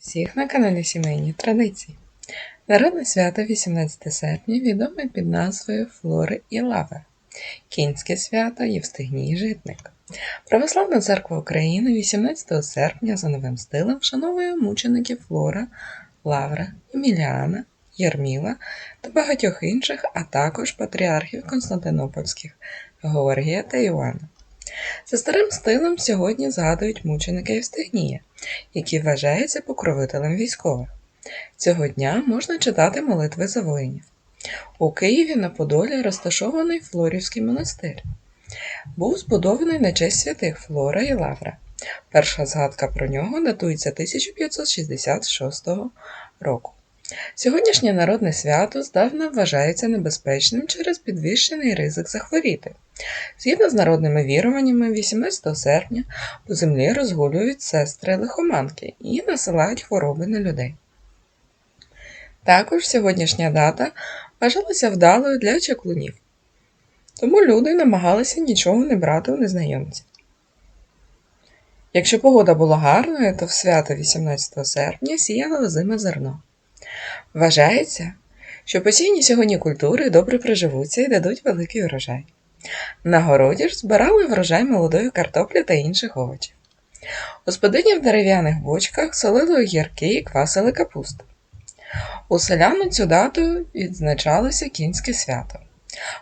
всіх на каналі Сімейні Традиції. Народне свято 18 серпня відоме під назвою Флори і Лаври. Кінське свято Євстигній Житник. Православна церква України 18 серпня за новим стилем вшановує мучеників Флора, Лавра, Еміліана, Єрміла та багатьох інших, а також патріархів Константинопольських Георгія та Іоанна. За старим стилем сьогодні згадують мученика Євстигнія, який вважається покровителем військових. Цього дня можна читати молитви за воїнів. У Києві на Подолі розташований Флорівський монастир. Був збудований на честь святих Флора і Лавра. Перша згадка про нього датується 1566 року. Сьогоднішнє народне свято здавна вважається небезпечним через підвищений ризик захворіти. Згідно з народними віруваннями, 18 серпня по землі розгулюють сестри лихоманки і насилають хвороби на людей. Також сьогоднішня дата вважалася вдалою для чаклунів, тому люди намагалися нічого не брати у незнайомців. Якщо погода була гарною, то в свято 18 серпня сіяло озиме зерно. Вважається, що посійні сьогодні культури добре приживуться і дадуть великий урожай. На городі ж збирали врожай молодої картоплі та інших овочів. Господині в дерев'яних бочках солили огірки і квасили капусту. У селян цю дату відзначалося кінське свято.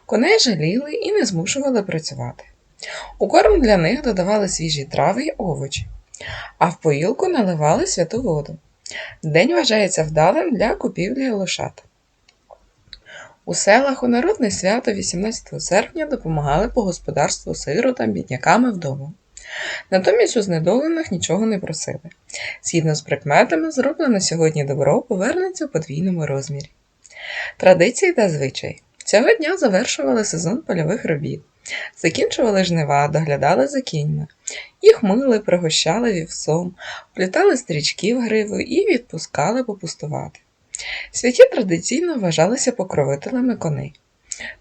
Коней жаліли і не змушували працювати. У корм для них додавали свіжі трави й овочі, а в поїлку наливали святу воду. День вважається вдалим для купівлі лошад. У селах у народне свято 18 серпня допомагали по господарству сиротам, бідняками вдома. Натомість у знедолених нічого не просили. Згідно з прикметами, зроблене сьогодні добро повернеться у подвійному розмірі. Традиції та звичаї. Цього дня завершували сезон польових робіт, закінчували жнива, доглядали за кіньми. Їх мили, пригощали вівсом, плітали стрічки в гриву і відпускали попустувати. Святі традиційно вважалися покровителями коней,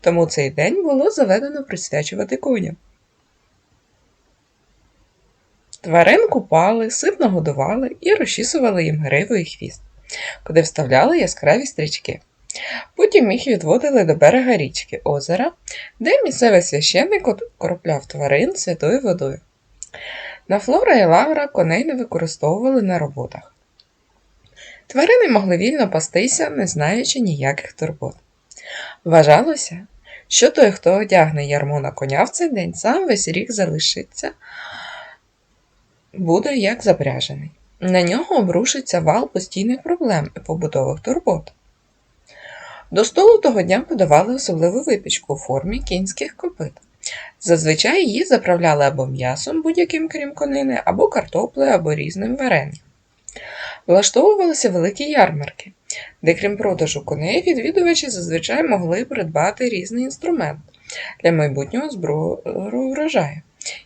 тому цей день було заведено присвячувати коням. Тварин купали, ситно годували і розчісували їм гриву і хвіст, куди вставляли яскраві стрічки. Потім їх відводили до берега річки озера, де місцевий священник окропляв тварин святою водою. На флора і лавра коней не використовували на роботах. Тварини могли вільно пастися, не знаючи ніяких турбот. Вважалося, що той, хто одягне ярмо на коня в цей день, сам весь рік залишиться, буде як запряжений. На нього обрушиться вал постійних проблем і побутових турбот. До столу того дня подавали особливу випічку у формі кінських копит. Зазвичай її заправляли або м'ясом, будь-яким крім конини, або картоплею, або різним варенням. Влаштовувалися великі ярмарки, де, крім продажу коней, відвідувачі зазвичай могли придбати різний інструмент для майбутнього збору врожаю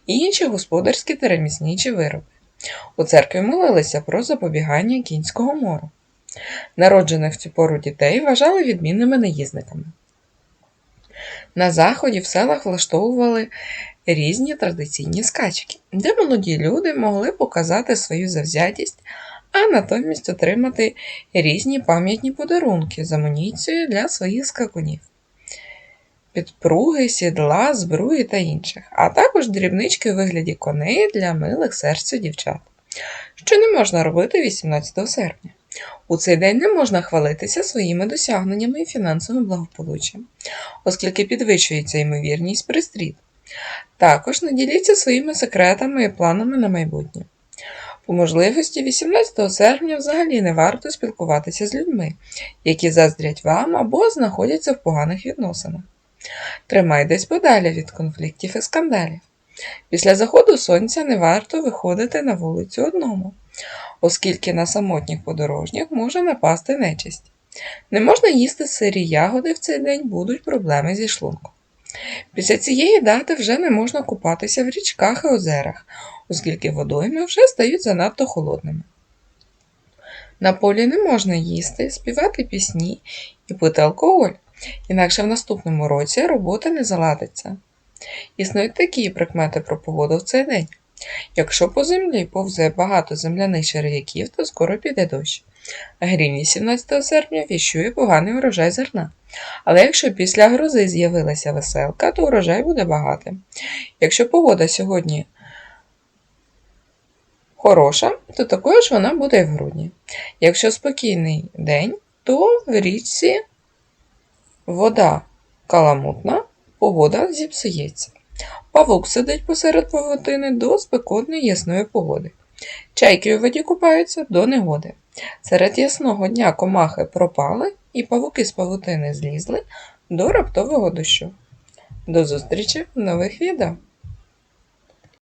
і інші господарські та ремісничі вироби. У церкві молилися про запобігання кінського мору. Народжених в цю пору дітей вважали відмінними наїзниками. На заході в селах влаштовували різні традиційні скачки, де молоді люди могли показати свою завзятість, а натомість отримати різні пам'ятні подарунки з амуніцією для своїх скакунів, підпруги, сідла, збруї та інших, а також дрібнички у вигляді коней для милих серцю дівчат, що не можна робити 18 серпня. У цей день не можна хвалитися своїми досягненнями і фінансовим благополуччям, оскільки підвищується ймовірність пристріт. Також не діліться своїми секретами і планами на майбутнє. По можливості, 18 серпня взагалі не варто спілкуватися з людьми, які заздрять вам або знаходяться в поганих відносинах. Тримайтесь подалі від конфліктів і скандалів. Після заходу сонця не варто виходити на вулицю одному, оскільки на самотніх подорожніх може напасти нечисть. Не можна їсти сирі ягоди в цей день будуть проблеми зі шлунком. Після цієї дати вже не можна купатися в річках і озерах, оскільки водойми вже стають занадто холодними. На полі не можна їсти, співати пісні і пити алкоголь, інакше в наступному році робота не заладиться. Існують такі прикмети про погоду в цей день. Якщо по землі повзе багато земляних черв'яків, то скоро піде дощ. Грім 18 серпня віщує поганий урожай зерна. Але якщо після грози з'явилася веселка, то урожай буде багатим. Якщо погода сьогодні хороша, то такою ж вона буде і в грудні. Якщо спокійний день, то в річці вода каламутна, погода зіпсується. Павук сидить посеред павутини до спекотної ясної погоди. Чайки у воді купаються до негоди. Серед ясного дня комахи пропали, і павуки з павутини злізли до раптового дощу. До зустрічі в нових відео!